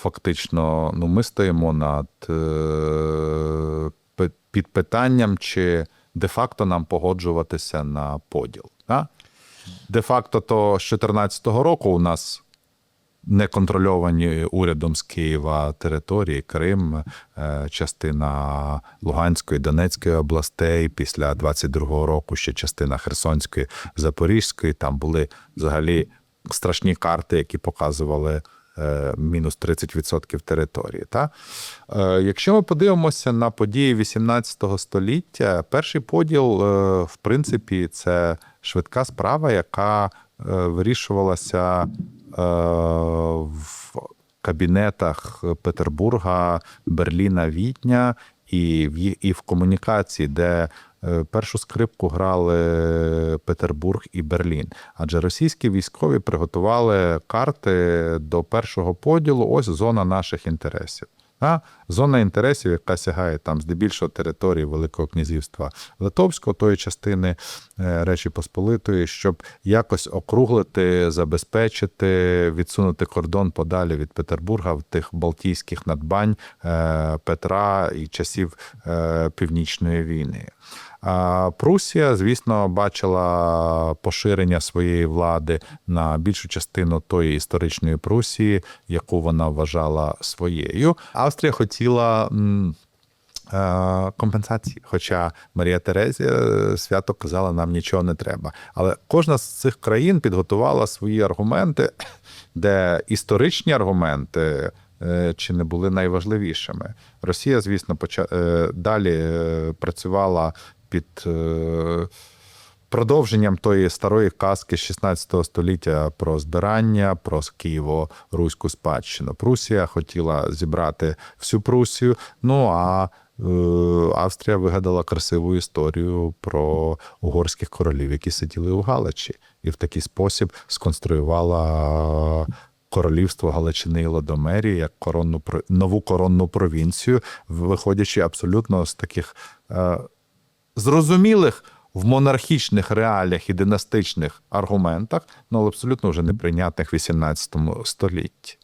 фактично ну, ми стоїмо над е, під питанням, чи де-факто нам погоджуватися на поділ. Да? Де-факто, то з 2014 року у нас неконтрольовані урядом з Києва території, Крим, е, частина Луганської, Донецької областей, після 22-го року ще частина Херсонської, Запорізької. Там були взагалі страшні карти, які показували. Е, Мінус 30% території. Та? Е, Якщо ми подивимося на події 18 століття, перший поділ, е, в принципі, це швидка справа, яка вирішувалася в кабінетах Петербурга, Берліна, Відня і в, комунікації, де першу скрипку грали Петербург і Берлін. Адже російські військові приготували карти до першого поділу. Ось зона наших інтересів. А зона інтересів, яка сягає там здебільшого території Великого князівства Литовського, тої частини е, Речі Посполитої, щоб якось округлити, забезпечити, відсунути кордон подалі від Петербурга в тих балтійських надбань е, Петра і часів е, Північної війни. Прусія, звісно, бачила поширення своєї влади на більшу частину тої історичної Прусії, яку вона вважала своєю. Австрія хотіла. е, Компенсації, хоча Марія Терезія е, свято казала, нам нічого не треба. Але кожна з цих країн підготувала свої аргументи, де історичні аргументи е, чи не були найважливішими. Росія, звісно, далі працювала під е, продовженням тої старої казки 16 століття про збирання, про Києво-руську спадщину. Прусія хотіла зібрати всю Прусію. Ну а е, Австрія вигадала красиву історію про угорських королів, які сиділи у Галичі, і в такий спосіб сконструювала королівство Галичини і Ладомерії як коронну нову коронну провінцію, виходячи абсолютно з таких е, зрозумілих в монархічних реаліях і династичних аргументах, ну але абсолютно вже неприйнятних в 18 столітті.